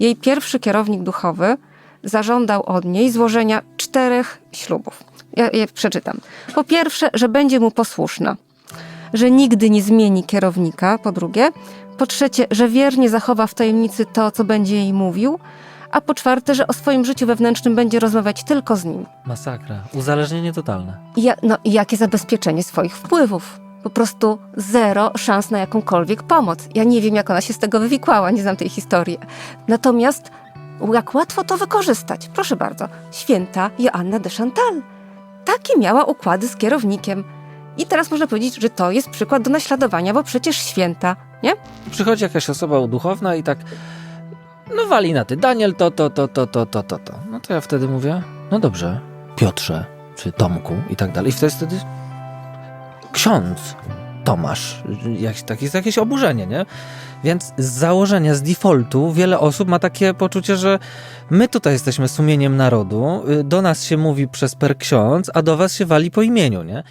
jej pierwszy kierownik duchowy zażądał od niej złożenia czterech ślubów. Ja je przeczytam. Po pierwsze, że będzie mu posłuszna, że nigdy nie zmieni kierownika, po drugie, po trzecie, że wiernie zachowa w tajemnicy to, co będzie jej mówił, a po czwarte, że o swoim życiu wewnętrznym będzie rozmawiać tylko z nim. Masakra. Uzależnienie totalne. Ja, no i jakie zabezpieczenie swoich wpływów? po prostu zero szans na jakąkolwiek pomoc. Ja nie wiem, jak ona się z tego wywikłała, nie znam tej historii. Natomiast jak łatwo to wykorzystać. Proszę bardzo, święta Joanna de Chantal. Takie miała układy z kierownikiem. I teraz można powiedzieć, że to jest przykład do naśladowania, bo przecież święta, nie? Przychodzi jakaś osoba duchowna i tak, no wali na ty, Daniel, to, to, to, to, to, to, to. No to ja wtedy mówię, no dobrze, Piotrze, czy Tomku i tak dalej. I wtedy, wtedy ksiądz Tomasz, jak, tak jest jakieś oburzenie, nie? Więc z założenia, z defaultu, wiele osób ma takie poczucie, że my tutaj jesteśmy sumieniem narodu, y, do nas się mówi przez per ksiądz, a do was się wali po imieniu, nie?